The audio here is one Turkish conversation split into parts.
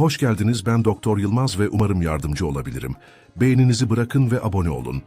Hoş geldiniz ben Doktor Yılmaz ve umarım yardımcı olabilirim. Beğeninizi bırakın ve abone olun.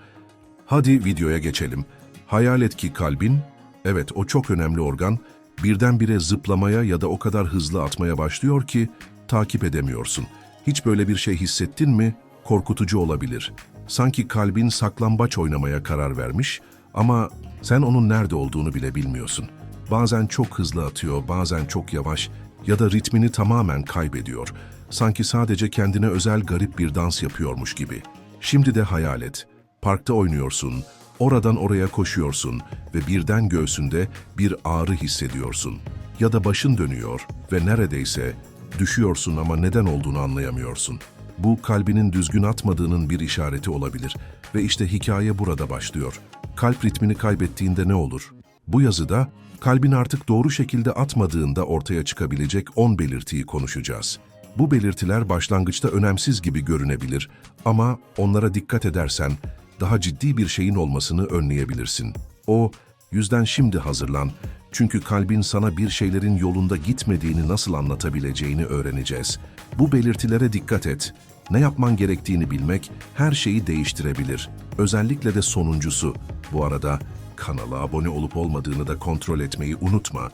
Hadi videoya geçelim. Hayal et ki kalbin, evet o çok önemli organ, birdenbire zıplamaya ya da o kadar hızlı atmaya başlıyor ki takip edemiyorsun. Hiç böyle bir şey hissettin mi? Korkutucu olabilir. Sanki kalbin saklambaç oynamaya karar vermiş ama sen onun nerede olduğunu bile bilmiyorsun. Bazen çok hızlı atıyor, bazen çok yavaş ya da ritmini tamamen kaybediyor. Sanki sadece kendine özel garip bir dans yapıyormuş gibi. Şimdi de hayal et. Parkta oynuyorsun, oradan oraya koşuyorsun ve birden göğsünde bir ağrı hissediyorsun. Ya da başın dönüyor ve neredeyse düşüyorsun ama neden olduğunu anlayamıyorsun. Bu kalbinin düzgün atmadığının bir işareti olabilir ve işte hikaye burada başlıyor. Kalp ritmini kaybettiğinde ne olur? Bu yazıda kalbin artık doğru şekilde atmadığında ortaya çıkabilecek 10 belirtiyi konuşacağız. Bu belirtiler başlangıçta önemsiz gibi görünebilir ama onlara dikkat edersen daha ciddi bir şeyin olmasını önleyebilirsin. O yüzden şimdi hazırlan çünkü kalbin sana bir şeylerin yolunda gitmediğini nasıl anlatabileceğini öğreneceğiz. Bu belirtilere dikkat et. Ne yapman gerektiğini bilmek her şeyi değiştirebilir. Özellikle de sonuncusu. Bu arada kanala abone olup olmadığını da kontrol etmeyi unutma.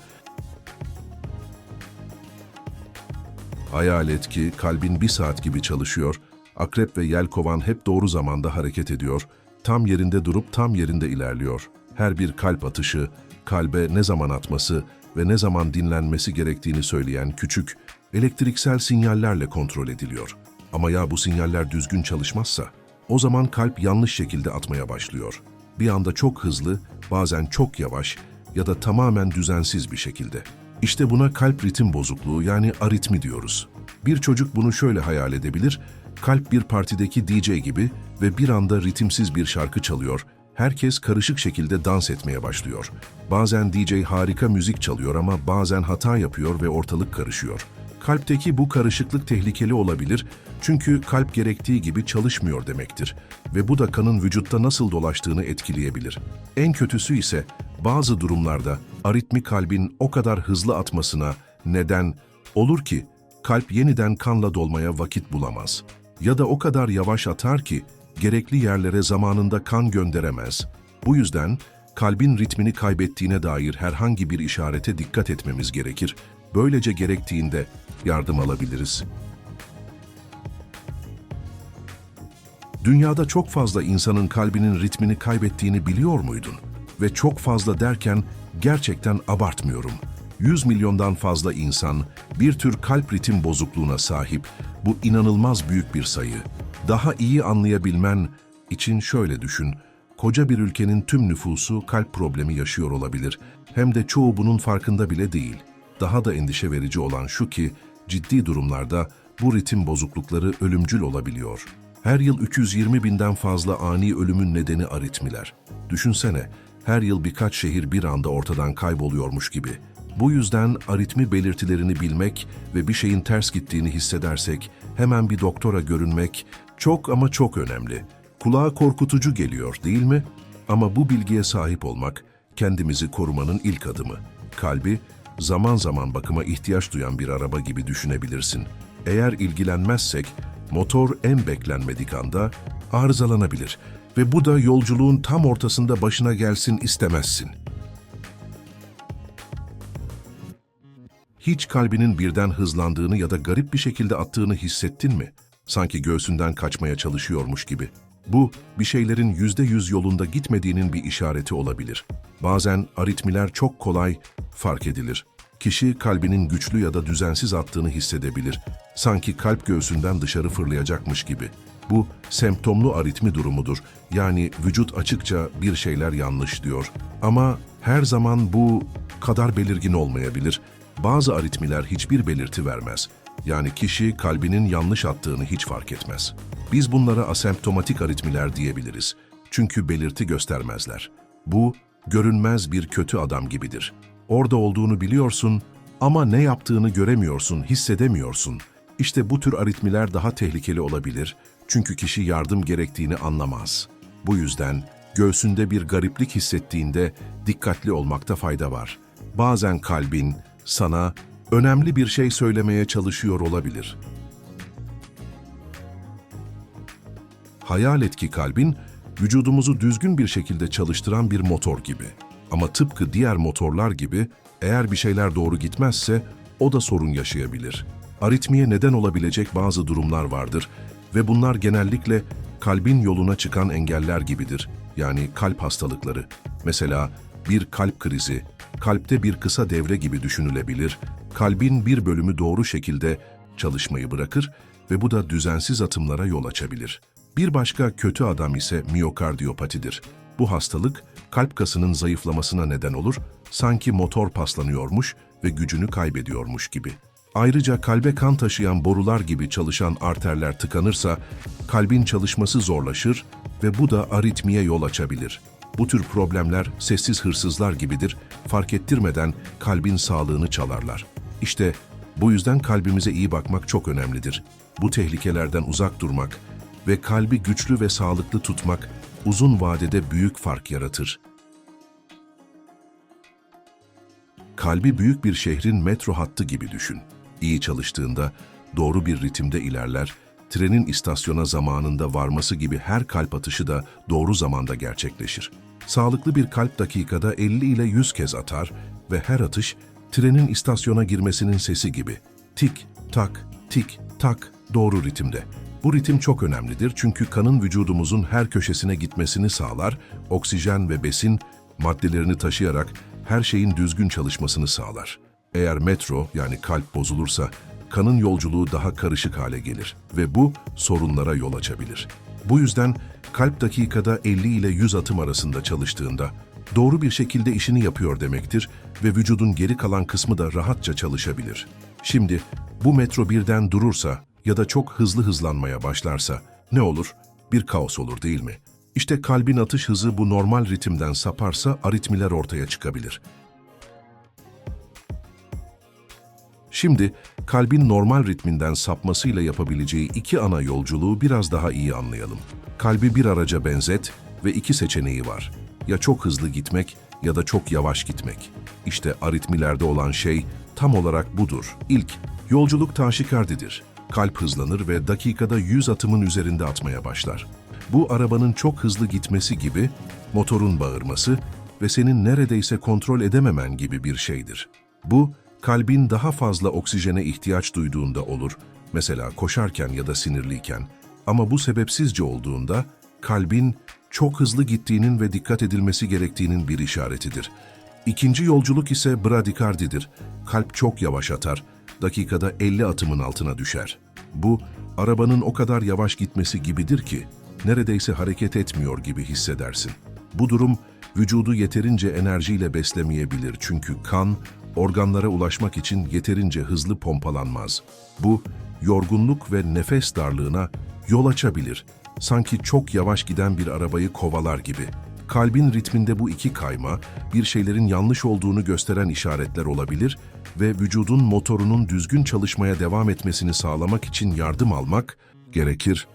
Hayal et ki kalbin bir saat gibi çalışıyor, akrep ve yelkovan hep doğru zamanda hareket ediyor, tam yerinde durup tam yerinde ilerliyor. Her bir kalp atışı, kalbe ne zaman atması ve ne zaman dinlenmesi gerektiğini söyleyen küçük, elektriksel sinyallerle kontrol ediliyor. Ama ya bu sinyaller düzgün çalışmazsa? O zaman kalp yanlış şekilde atmaya başlıyor. Bir anda çok hızlı, bazen çok yavaş ya da tamamen düzensiz bir şekilde. İşte buna kalp ritim bozukluğu yani aritmi diyoruz. Bir çocuk bunu şöyle hayal edebilir, kalp bir partideki DJ gibi ve bir anda ritimsiz bir şarkı çalıyor, herkes karışık şekilde dans etmeye başlıyor. Bazen DJ harika müzik çalıyor ama bazen hata yapıyor ve ortalık karışıyor. Kalpteki bu karışıklık tehlikeli olabilir çünkü kalp gerektiği gibi çalışmıyor demektir ve bu da kanın vücutta nasıl dolaştığını etkileyebilir. En kötüsü ise bazı durumlarda aritmi kalbin o kadar hızlı atmasına neden olur ki kalp yeniden kanla dolmaya vakit bulamaz. Ya da o kadar yavaş atar ki gerekli yerlere zamanında kan gönderemez. Bu yüzden kalbin ritmini kaybettiğine dair herhangi bir işarete dikkat etmemiz gerekir. Böylece gerektiğinde yardım alabiliriz. Dünyada çok fazla insanın kalbinin ritmini kaybettiğini biliyor muydun? Ve çok fazla derken gerçekten abartmıyorum. 100 milyondan fazla insan bir tür kalp ritim bozukluğuna sahip. Bu inanılmaz büyük bir sayı. Daha iyi anlayabilmen için şöyle düşün. Koca bir ülkenin tüm nüfusu kalp problemi yaşıyor olabilir. Hem de çoğu bunun farkında bile değil. Daha da endişe verici olan şu ki, ciddi durumlarda bu ritim bozuklukları ölümcül olabiliyor. Her yıl 320 binden fazla ani ölümün nedeni aritmiler. Düşünsene, her yıl birkaç şehir bir anda ortadan kayboluyormuş gibi. Bu yüzden aritmi belirtilerini bilmek ve bir şeyin ters gittiğini hissedersek hemen bir doktora görünmek çok ama çok önemli. Kulağa korkutucu geliyor değil mi? Ama bu bilgiye sahip olmak kendimizi korumanın ilk adımı. Kalbi zaman zaman bakıma ihtiyaç duyan bir araba gibi düşünebilirsin. Eğer ilgilenmezsek motor en beklenmedik anda arızalanabilir ve bu da yolculuğun tam ortasında başına gelsin istemezsin. Hiç kalbinin birden hızlandığını ya da garip bir şekilde attığını hissettin mi? Sanki göğsünden kaçmaya çalışıyormuş gibi. Bu, bir şeylerin yüzde yüz yolunda gitmediğinin bir işareti olabilir. Bazen aritmiler çok kolay fark edilir. Kişi kalbinin güçlü ya da düzensiz attığını hissedebilir. Sanki kalp göğsünden dışarı fırlayacakmış gibi. Bu semptomlu aritmi durumudur. Yani vücut açıkça bir şeyler yanlış diyor. Ama her zaman bu kadar belirgin olmayabilir. Bazı aritmiler hiçbir belirti vermez. Yani kişi kalbinin yanlış attığını hiç fark etmez. Biz bunlara asemptomatik aritmiler diyebiliriz. Çünkü belirti göstermezler. Bu, görünmez bir kötü adam gibidir. Orada olduğunu biliyorsun ama ne yaptığını göremiyorsun, hissedemiyorsun. İşte bu tür aritmiler daha tehlikeli olabilir çünkü kişi yardım gerektiğini anlamaz. Bu yüzden göğsünde bir gariplik hissettiğinde dikkatli olmakta fayda var. Bazen kalbin sana önemli bir şey söylemeye çalışıyor olabilir. Hayal etki kalbin, vücudumuzu düzgün bir şekilde çalıştıran bir motor gibi. Ama tıpkı diğer motorlar gibi, eğer bir şeyler doğru gitmezse, o da sorun yaşayabilir. Aritmiye neden olabilecek bazı durumlar vardır ve bunlar genellikle kalbin yoluna çıkan engeller gibidir. Yani kalp hastalıkları. Mesela bir kalp krizi, kalpte bir kısa devre gibi düşünülebilir. Kalbin bir bölümü doğru şekilde çalışmayı bırakır ve bu da düzensiz atımlara yol açabilir. Bir başka kötü adam ise miyokardiyopatidir. Bu hastalık kalp kasının zayıflamasına neden olur, sanki motor paslanıyormuş ve gücünü kaybediyormuş gibi. Ayrıca kalbe kan taşıyan borular gibi çalışan arterler tıkanırsa kalbin çalışması zorlaşır ve bu da aritmiye yol açabilir. Bu tür problemler sessiz hırsızlar gibidir, fark ettirmeden kalbin sağlığını çalarlar. İşte bu yüzden kalbimize iyi bakmak çok önemlidir. Bu tehlikelerden uzak durmak ve kalbi güçlü ve sağlıklı tutmak uzun vadede büyük fark yaratır. Kalbi büyük bir şehrin metro hattı gibi düşün. İyi çalıştığında doğru bir ritimde ilerler, trenin istasyona zamanında varması gibi her kalp atışı da doğru zamanda gerçekleşir. Sağlıklı bir kalp dakikada 50 ile 100 kez atar ve her atış trenin istasyona girmesinin sesi gibi. Tik, tak, tik, tak doğru ritimde. Bu ritim çok önemlidir çünkü kanın vücudumuzun her köşesine gitmesini sağlar, oksijen ve besin maddelerini taşıyarak her şeyin düzgün çalışmasını sağlar. Eğer metro yani kalp bozulursa kanın yolculuğu daha karışık hale gelir ve bu sorunlara yol açabilir. Bu yüzden kalp dakikada 50 ile 100 atım arasında çalıştığında doğru bir şekilde işini yapıyor demektir ve vücudun geri kalan kısmı da rahatça çalışabilir. Şimdi bu metro birden durursa ya da çok hızlı hızlanmaya başlarsa ne olur? Bir kaos olur değil mi? İşte kalbin atış hızı bu normal ritimden saparsa aritmiler ortaya çıkabilir. Şimdi kalbin normal ritminden sapmasıyla yapabileceği iki ana yolculuğu biraz daha iyi anlayalım. Kalbi bir araca benzet ve iki seçeneği var. Ya çok hızlı gitmek ya da çok yavaş gitmek. İşte aritmilerde olan şey tam olarak budur. İlk, yolculuk taşikardidir. Kalp hızlanır ve dakikada 100 atımın üzerinde atmaya başlar. Bu arabanın çok hızlı gitmesi gibi motorun bağırması ve senin neredeyse kontrol edememen gibi bir şeydir. Bu, kalbin daha fazla oksijene ihtiyaç duyduğunda olur, mesela koşarken ya da sinirliyken. Ama bu sebepsizce olduğunda, kalbin çok hızlı gittiğinin ve dikkat edilmesi gerektiğinin bir işaretidir. İkinci yolculuk ise bradikardidir. Kalp çok yavaş atar, dakikada 50 atımın altına düşer. Bu, arabanın o kadar yavaş gitmesi gibidir ki, neredeyse hareket etmiyor gibi hissedersin. Bu durum, vücudu yeterince enerjiyle beslemeyebilir çünkü kan, organlara ulaşmak için yeterince hızlı pompalanmaz. Bu, yorgunluk ve nefes darlığına yol açabilir. Sanki çok yavaş giden bir arabayı kovalar gibi. Kalbin ritminde bu iki kayma, bir şeylerin yanlış olduğunu gösteren işaretler olabilir ve vücudun motorunun düzgün çalışmaya devam etmesini sağlamak için yardım almak gerekir.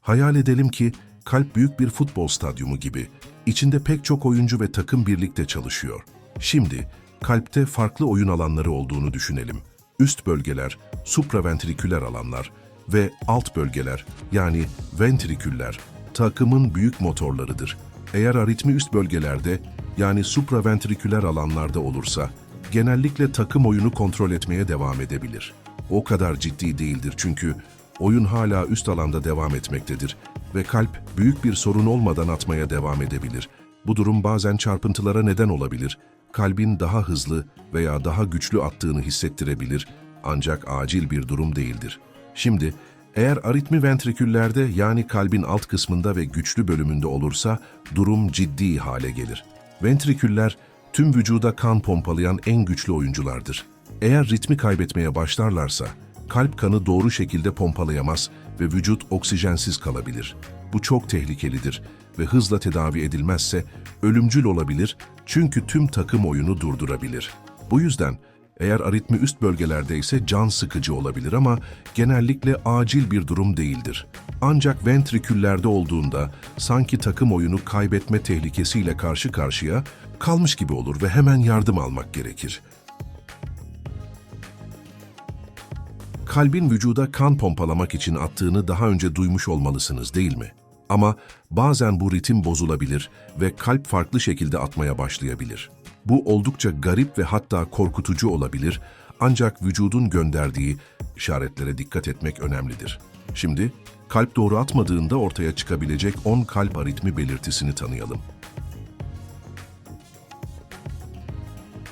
Hayal edelim ki kalp büyük bir futbol stadyumu gibi. İçinde pek çok oyuncu ve takım birlikte çalışıyor. Şimdi kalpte farklı oyun alanları olduğunu düşünelim. Üst bölgeler, supraventriküler alanlar ve alt bölgeler yani ventriküller takımın büyük motorlarıdır. Eğer aritmi üst bölgelerde yani supraventriküler alanlarda olursa genellikle takım oyunu kontrol etmeye devam edebilir. O kadar ciddi değildir çünkü oyun hala üst alanda devam etmektedir ve kalp büyük bir sorun olmadan atmaya devam edebilir. Bu durum bazen çarpıntılara neden olabilir. Kalbin daha hızlı veya daha güçlü attığını hissettirebilir ancak acil bir durum değildir. Şimdi eğer aritmi ventriküllerde yani kalbin alt kısmında ve güçlü bölümünde olursa durum ciddi hale gelir. Ventriküller tüm vücuda kan pompalayan en güçlü oyunculardır. Eğer ritmi kaybetmeye başlarlarsa kalp kanı doğru şekilde pompalayamaz ve vücut oksijensiz kalabilir. Bu çok tehlikelidir ve hızla tedavi edilmezse ölümcül olabilir çünkü tüm takım oyunu durdurabilir. Bu yüzden eğer aritmi üst bölgelerde ise can sıkıcı olabilir ama genellikle acil bir durum değildir. Ancak ventriküllerde olduğunda sanki takım oyunu kaybetme tehlikesiyle karşı karşıya kalmış gibi olur ve hemen yardım almak gerekir. Kalbin vücuda kan pompalamak için attığını daha önce duymuş olmalısınız değil mi? Ama bazen bu ritim bozulabilir ve kalp farklı şekilde atmaya başlayabilir. Bu oldukça garip ve hatta korkutucu olabilir ancak vücudun gönderdiği işaretlere dikkat etmek önemlidir. Şimdi kalp doğru atmadığında ortaya çıkabilecek 10 kalp aritmi belirtisini tanıyalım.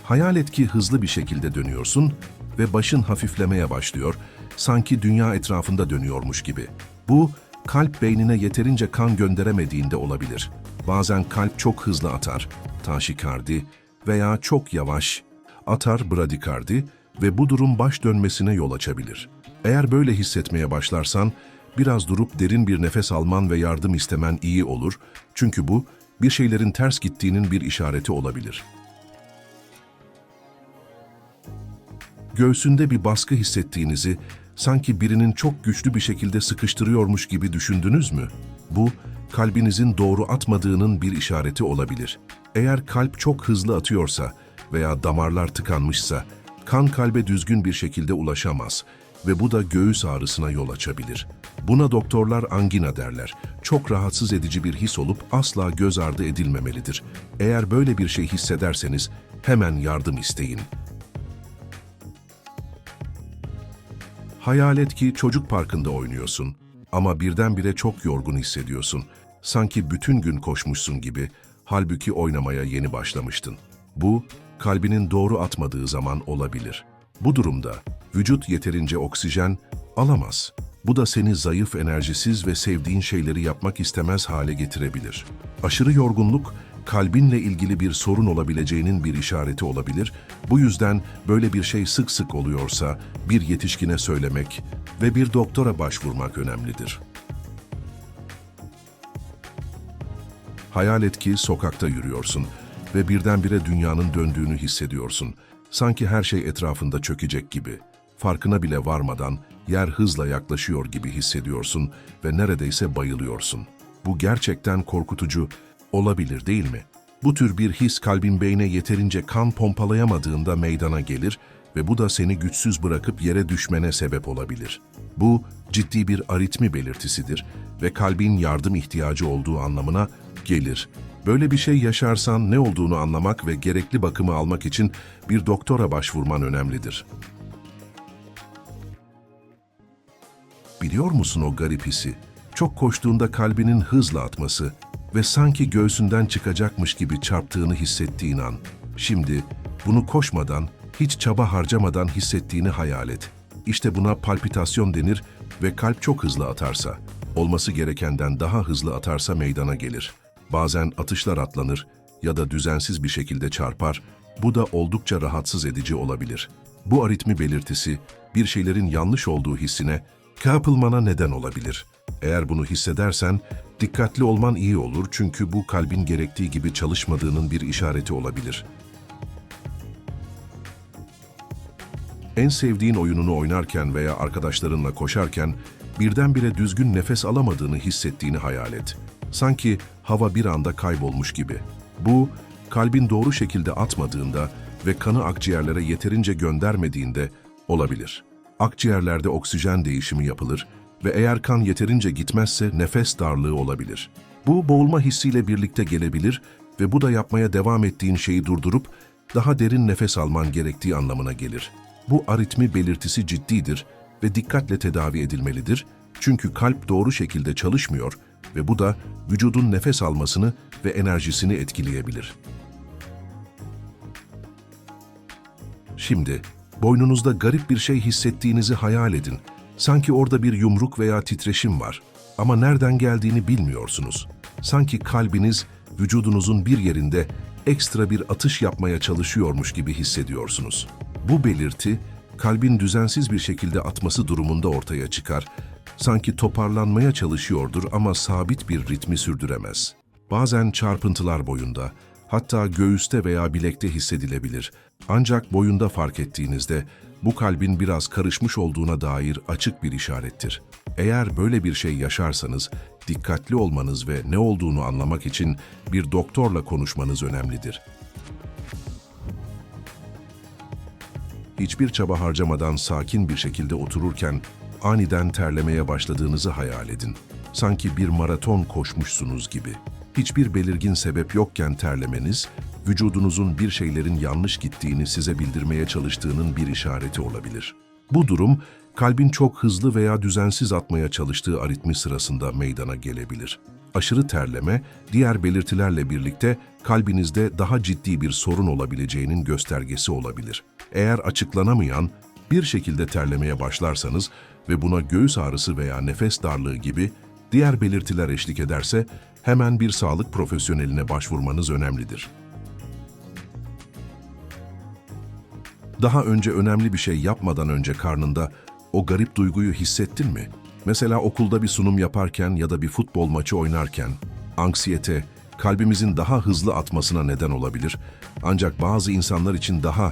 Hayal et ki hızlı bir şekilde dönüyorsun ve başın hafiflemeye başlıyor, sanki dünya etrafında dönüyormuş gibi. Bu, kalp beynine yeterince kan gönderemediğinde olabilir. Bazen kalp çok hızlı atar, taşikardi veya çok yavaş atar bradikardi ve bu durum baş dönmesine yol açabilir. Eğer böyle hissetmeye başlarsan, biraz durup derin bir nefes alman ve yardım istemen iyi olur. Çünkü bu, bir şeylerin ters gittiğinin bir işareti olabilir. Göğsünde bir baskı hissettiğinizi, sanki birinin çok güçlü bir şekilde sıkıştırıyormuş gibi düşündünüz mü? Bu, kalbinizin doğru atmadığının bir işareti olabilir. Eğer kalp çok hızlı atıyorsa veya damarlar tıkanmışsa, kan kalbe düzgün bir şekilde ulaşamaz ve bu da göğüs ağrısına yol açabilir. Buna doktorlar angina derler. Çok rahatsız edici bir his olup asla göz ardı edilmemelidir. Eğer böyle bir şey hissederseniz hemen yardım isteyin. Hayal et ki çocuk parkında oynuyorsun ama birdenbire çok yorgun hissediyorsun. Sanki bütün gün koşmuşsun gibi, halbuki oynamaya yeni başlamıştın. Bu, kalbinin doğru atmadığı zaman olabilir. Bu durumda vücut yeterince oksijen alamaz. Bu da seni zayıf, enerjisiz ve sevdiğin şeyleri yapmak istemez hale getirebilir. Aşırı yorgunluk, kalbinle ilgili bir sorun olabileceğinin bir işareti olabilir. Bu yüzden böyle bir şey sık sık oluyorsa bir yetişkine söylemek ve bir doktora başvurmak önemlidir. Hayal et ki sokakta yürüyorsun ve birdenbire dünyanın döndüğünü hissediyorsun. Sanki her şey etrafında çökecek gibi. Farkına bile varmadan yer hızla yaklaşıyor gibi hissediyorsun ve neredeyse bayılıyorsun. Bu gerçekten korkutucu olabilir değil mi? Bu tür bir his kalbin beyne yeterince kan pompalayamadığında meydana gelir ve bu da seni güçsüz bırakıp yere düşmene sebep olabilir. Bu ciddi bir aritmi belirtisidir ve kalbin yardım ihtiyacı olduğu anlamına gelir. Böyle bir şey yaşarsan ne olduğunu anlamak ve gerekli bakımı almak için bir doktora başvurman önemlidir. Biliyor musun o garip hissi? Çok koştuğunda kalbinin hızla atması ve sanki göğsünden çıkacakmış gibi çarptığını hissettiğin an. Şimdi bunu koşmadan, hiç çaba harcamadan hissettiğini hayal et. İşte buna palpitasyon denir ve kalp çok hızlı atarsa, olması gerekenden daha hızlı atarsa meydana gelir. Bazen atışlar atlanır ya da düzensiz bir şekilde çarpar, bu da oldukça rahatsız edici olabilir. Bu aritmi belirtisi, bir şeylerin yanlış olduğu hissine, kapılmana neden olabilir. Eğer bunu hissedersen, dikkatli olman iyi olur çünkü bu kalbin gerektiği gibi çalışmadığının bir işareti olabilir. En sevdiğin oyununu oynarken veya arkadaşlarınla koşarken birdenbire düzgün nefes alamadığını hissettiğini hayal et. Sanki hava bir anda kaybolmuş gibi. Bu, kalbin doğru şekilde atmadığında ve kanı akciğerlere yeterince göndermediğinde olabilir. Akciğerlerde oksijen değişimi yapılır ve eğer kan yeterince gitmezse nefes darlığı olabilir. Bu boğulma hissiyle birlikte gelebilir ve bu da yapmaya devam ettiğin şeyi durdurup daha derin nefes alman gerektiği anlamına gelir. Bu aritmi belirtisi ciddidir ve dikkatle tedavi edilmelidir çünkü kalp doğru şekilde çalışmıyor ve bu da vücudun nefes almasını ve enerjisini etkileyebilir. Şimdi boynunuzda garip bir şey hissettiğinizi hayal edin. Sanki orada bir yumruk veya titreşim var ama nereden geldiğini bilmiyorsunuz. Sanki kalbiniz vücudunuzun bir yerinde ekstra bir atış yapmaya çalışıyormuş gibi hissediyorsunuz. Bu belirti kalbin düzensiz bir şekilde atması durumunda ortaya çıkar. Sanki toparlanmaya çalışıyordur ama sabit bir ritmi sürdüremez. Bazen çarpıntılar boyunda, hatta göğüste veya bilekte hissedilebilir. Ancak boyunda fark ettiğinizde bu kalbin biraz karışmış olduğuna dair açık bir işarettir. Eğer böyle bir şey yaşarsanız dikkatli olmanız ve ne olduğunu anlamak için bir doktorla konuşmanız önemlidir. Hiçbir çaba harcamadan sakin bir şekilde otururken aniden terlemeye başladığınızı hayal edin. Sanki bir maraton koşmuşsunuz gibi. Hiçbir belirgin sebep yokken terlemeniz, vücudunuzun bir şeylerin yanlış gittiğini size bildirmeye çalıştığının bir işareti olabilir. Bu durum, kalbin çok hızlı veya düzensiz atmaya çalıştığı aritmi sırasında meydana gelebilir. Aşırı terleme, diğer belirtilerle birlikte kalbinizde daha ciddi bir sorun olabileceğinin göstergesi olabilir. Eğer açıklanamayan bir şekilde terlemeye başlarsanız ve buna göğüs ağrısı veya nefes darlığı gibi diğer belirtiler eşlik ederse hemen bir sağlık profesyoneline başvurmanız önemlidir. Daha önce önemli bir şey yapmadan önce karnında o garip duyguyu hissettin mi? Mesela okulda bir sunum yaparken ya da bir futbol maçı oynarken anksiyete kalbimizin daha hızlı atmasına neden olabilir. Ancak bazı insanlar için daha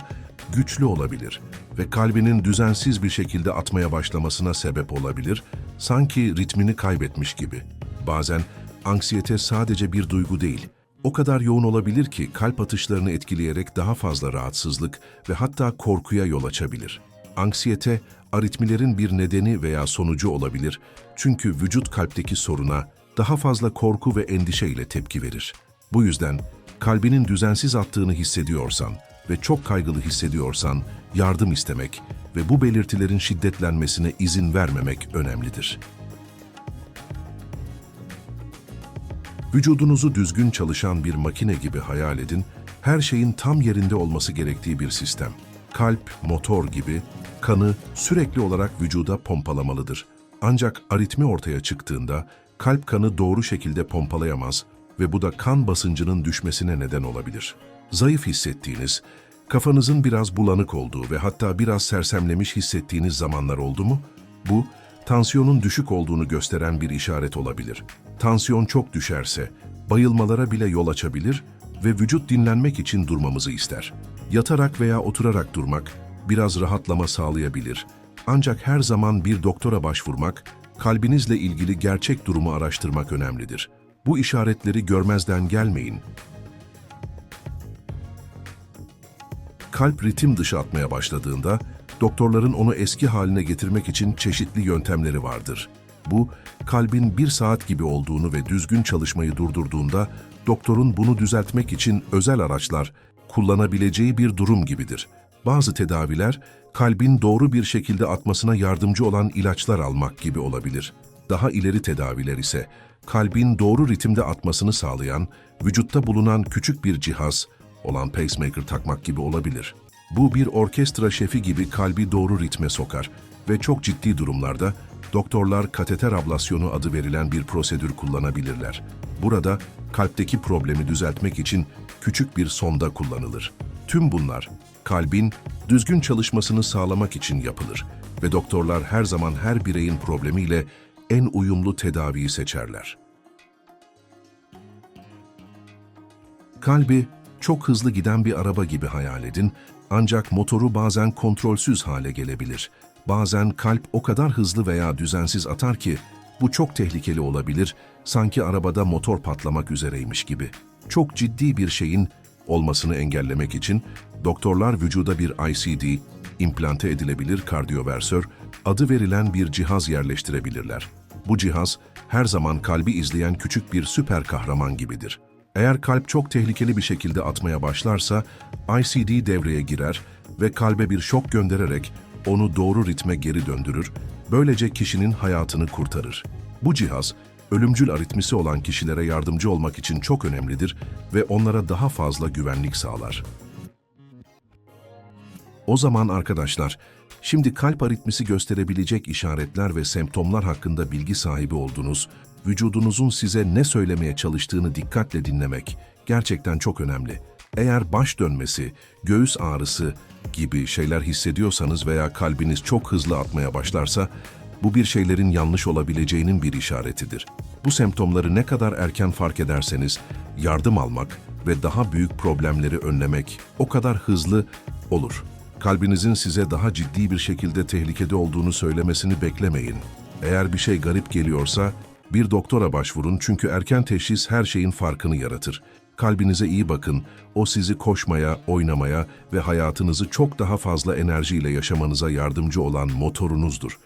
güçlü olabilir ve kalbinin düzensiz bir şekilde atmaya başlamasına sebep olabilir, sanki ritmini kaybetmiş gibi. Bazen anksiyete sadece bir duygu değil, o kadar yoğun olabilir ki kalp atışlarını etkileyerek daha fazla rahatsızlık ve hatta korkuya yol açabilir. Anksiyete, aritmilerin bir nedeni veya sonucu olabilir çünkü vücut kalpteki soruna daha fazla korku ve endişeyle tepki verir. Bu yüzden kalbinin düzensiz attığını hissediyorsan ve çok kaygılı hissediyorsan yardım istemek ve bu belirtilerin şiddetlenmesine izin vermemek önemlidir. Vücudunuzu düzgün çalışan bir makine gibi hayal edin, her şeyin tam yerinde olması gerektiği bir sistem. Kalp, motor gibi kanı sürekli olarak vücuda pompalamalıdır. Ancak aritmi ortaya çıktığında kalp kanı doğru şekilde pompalayamaz ve bu da kan basıncının düşmesine neden olabilir. Zayıf hissettiğiniz, kafanızın biraz bulanık olduğu ve hatta biraz sersemlemiş hissettiğiniz zamanlar oldu mu? Bu, tansiyonun düşük olduğunu gösteren bir işaret olabilir. Tansiyon çok düşerse, bayılmalara bile yol açabilir ve vücut dinlenmek için durmamızı ister. Yatarak veya oturarak durmak, biraz rahatlama sağlayabilir. Ancak her zaman bir doktora başvurmak, kalbinizle ilgili gerçek durumu araştırmak önemlidir. Bu işaretleri görmezden gelmeyin. Kalp ritim dışı atmaya başladığında, doktorların onu eski haline getirmek için çeşitli yöntemleri vardır. Bu, kalbin bir saat gibi olduğunu ve düzgün çalışmayı durdurduğunda, doktorun bunu düzeltmek için özel araçlar kullanabileceği bir durum gibidir. Bazı tedaviler, kalbin doğru bir şekilde atmasına yardımcı olan ilaçlar almak gibi olabilir. Daha ileri tedaviler ise, kalbin doğru ritimde atmasını sağlayan, vücutta bulunan küçük bir cihaz olan pacemaker takmak gibi olabilir. Bu bir orkestra şefi gibi kalbi doğru ritme sokar ve çok ciddi durumlarda doktorlar kateter ablasyonu adı verilen bir prosedür kullanabilirler. Burada kalpteki problemi düzeltmek için küçük bir sonda kullanılır. Tüm bunlar kalbin düzgün çalışmasını sağlamak için yapılır ve doktorlar her zaman her bireyin problemiyle en uyumlu tedaviyi seçerler. Kalbi çok hızlı giden bir araba gibi hayal edin ancak motoru bazen kontrolsüz hale gelebilir. Bazen kalp o kadar hızlı veya düzensiz atar ki bu çok tehlikeli olabilir, sanki arabada motor patlamak üzereymiş gibi. Çok ciddi bir şeyin olmasını engellemek için doktorlar vücuda bir ICD, implante edilebilir kardiyoversör, adı verilen bir cihaz yerleştirebilirler. Bu cihaz her zaman kalbi izleyen küçük bir süper kahraman gibidir. Eğer kalp çok tehlikeli bir şekilde atmaya başlarsa, ICD devreye girer ve kalbe bir şok göndererek onu doğru ritme geri döndürür, böylece kişinin hayatını kurtarır. Bu cihaz, ölümcül aritmisi olan kişilere yardımcı olmak için çok önemlidir ve onlara daha fazla güvenlik sağlar. O zaman arkadaşlar, şimdi kalp aritmisi gösterebilecek işaretler ve semptomlar hakkında bilgi sahibi oldunuz, vücudunuzun size ne söylemeye çalıştığını dikkatle dinlemek gerçekten çok önemli. Eğer baş dönmesi, göğüs ağrısı gibi şeyler hissediyorsanız veya kalbiniz çok hızlı atmaya başlarsa, bu bir şeylerin yanlış olabileceğinin bir işaretidir. Bu semptomları ne kadar erken fark ederseniz, yardım almak ve daha büyük problemleri önlemek o kadar hızlı olur. Kalbinizin size daha ciddi bir şekilde tehlikede olduğunu söylemesini beklemeyin. Eğer bir şey garip geliyorsa bir doktora başvurun çünkü erken teşhis her şeyin farkını yaratır. Kalbinize iyi bakın. O sizi koşmaya, oynamaya ve hayatınızı çok daha fazla enerjiyle yaşamanıza yardımcı olan motorunuzdur.